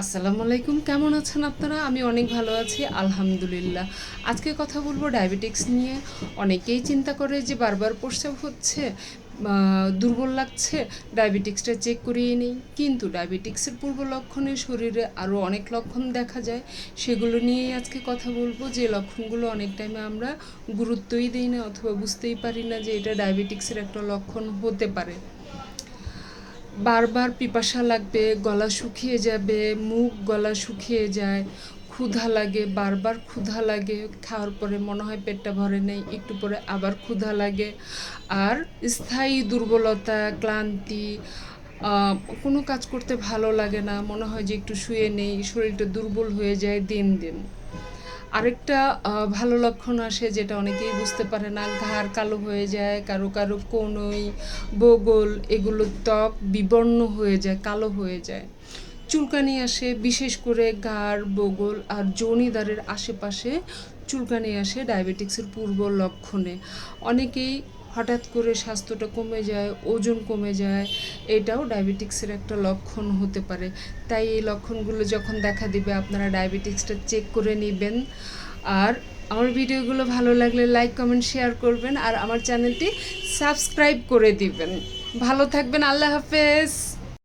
আসসালামু আলাইকুম, কেমন আছেন আপনারা? আমি অনেক ভালো আছি, আলহামদুলিল্লাহ। আজকে কথা বলব ডায়াবেটিক্স নিয়ে। অনেকেই চিন্তা করে যে বারবার প্রস্রাব হচ্ছে দুর্বল লাগছে, ডায়াবেটিক্সটা চেক করিয়ে নিই। কিন্তু ডায়াবেটিক্সের পূর্ব লক্ষণে শরীরে আরও অনেক লক্ষণ দেখা যায়। সেগুলো নিয়েই আজকে কথা বলব। যে লক্ষণগুলো অনেক টাইমে আমরা গুরুত্বই দিই না অথবা বুঝতেই পারি না যে এটা ডায়াবেটিক্সের একটা লক্ষণ হতে পারে। বারবার পিপাসা লাগবে, গলা শুকিয়ে যাবে, মুখ, গলা শুকিয়ে যায়, ক্ষুধা লাগে, বারবার ক্ষুধা লাগে খাওয়ার পরে মনে হয় পেটটা ভরে নেই, একটু পরে আবার ক্ষুধা লাগে। আর স্থায়ী দুর্বলতা, ক্লান্তি কোনো কাজ করতে ভালো লাগে না, মনে হয় যে একটু শুয়ে নেই, শরীরটা দুর্বল হয়ে যায় দিন দিন। আরেকটা ভালো লক্ষণ আসে যেটা অনেকেই বুঝতে পারে না। ঘাড় কালো হয়ে যায়, কারও কারও কোনই বগল, এগুলো ত্বক বিবর্ণ হয়ে যায়, কালো হয়ে যায়। চুলকানি আসে, বিশেষ করে ঘাড়, বগল আর জনিদারের আশেপাশে চুলকানি আসে ডায়াবেটিক্সের পূর্ব লক্ষণে। অনেকেই হঠাৎ করে স্বাস্থ্যটা কমে যায়, ওজন কমে যায়, এটাও ডায়াবেটিক্সের একটা লক্ষণ হতে পারে। তাই এই লক্ষণগুলো যখন দেখা দিবে, আপনারা ডায়াবেটিক্সটা চেক করে নেবেন। আর আমার ভিডিওগুলো ভালো লাগলে লাইক, কমেন্ট, শেয়ার করবেন। আর আমার চ্যানেলটি সাবস্ক্রাইব করে দিবেন। ভালো থাকবেন, আল্লাহ হাফেজ।